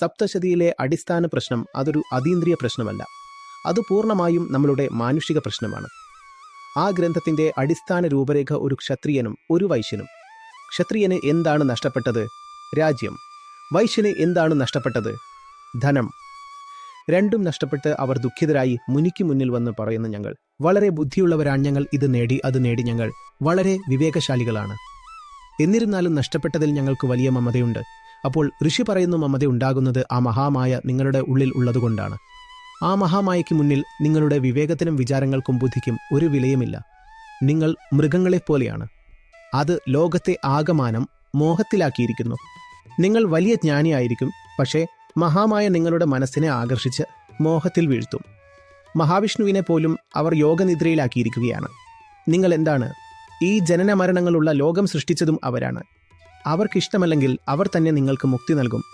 സപ്തശതിയിലെ അടിസ്ഥാന പ്രശ്നം അതൊരു അതീന്ദ്രിയ പ്രശ്നമല്ല. അത് പൂർണമായും നമ്മളുടെ മാനുഷിക പ്രശ്നമാണ്. ആ ഗ്രന്ഥത്തിന്റെ അടിസ്ഥാന രൂപരേഖ ഒരു ക്ഷത്രിയനും ഒരു വൈശ്യനും. ക്ഷത്രിയന് എന്താണ് നഷ്ടപ്പെട്ടത്? രാജ്യം. വൈശ്യന് എന്താണ് നഷ്ടപ്പെട്ടത്? ധനം. രണ്ടും നഷ്ടപ്പെട്ട് അവർ ദുഃഖിതരായി മുനിക്ക് മുന്നിൽ വന്ന് പറയുന്നു ഞങ്ങൾ. വളരെ ബുദ്ധിയുള്ളവരാണ് ഞങ്ങൾ ഇത് നേടി അത് നേടി ഞങ്ങൾ. വളരെ വിവേകശാലികളാണ്. എന്നിരുന്നാലും നഷ്ടപ്പെട്ടതിൽ ഞങ്ങൾക്ക് വലിയ മമതയുണ്ട്. അപ്പോൾ ഋഷി പറയുന്ന മമത ഉണ്ടാകുന്നത് ആ മഹാമായ നിങ്ങളുടെ ഉള്ളിൽ ഉള്ളതുകൊണ്ടാണ്. ആ മഹാമായയ്ക്ക് മുന്നിൽ നിങ്ങളുടെ വിവേകത്തിനും വിചാരങ്ങൾക്കും ബുദ്ധിക്കും ഒരു വിലയുമില്ല. നിങ്ങൾ മൃഗങ്ങളെപ്പോലെയാണ്. അത് ലോകത്തെ ആകമാനം മോഹത്തിലാക്കിയിരിക്കുന്നു. നിങ്ങൾ വലിയ ജ്ഞാനിയായിരിക്കും പക്ഷേ മഹാമായ നിങ്ങളുടെ മനസ്സിനെ ആകർഷിച്ച് മോഹത്തിൽ വീഴ്ത്തും. മഹാവിഷ്ണുവിനെ പോലും അവർ യോഗനിദ്രയിലാക്കിയിരിക്കുകയാണ്. നിങ്ങൾ എന്താണ്? ഈ ജനന മരണങ്ങളുള്ള ലോകം സൃഷ്ടിച്ചതും അവരാണ്. അവർക്കിഷ്ടമല്ലെങ്കിൽ അവർ തന്നെ നിങ്ങൾക്ക് മുക്തി നൽകും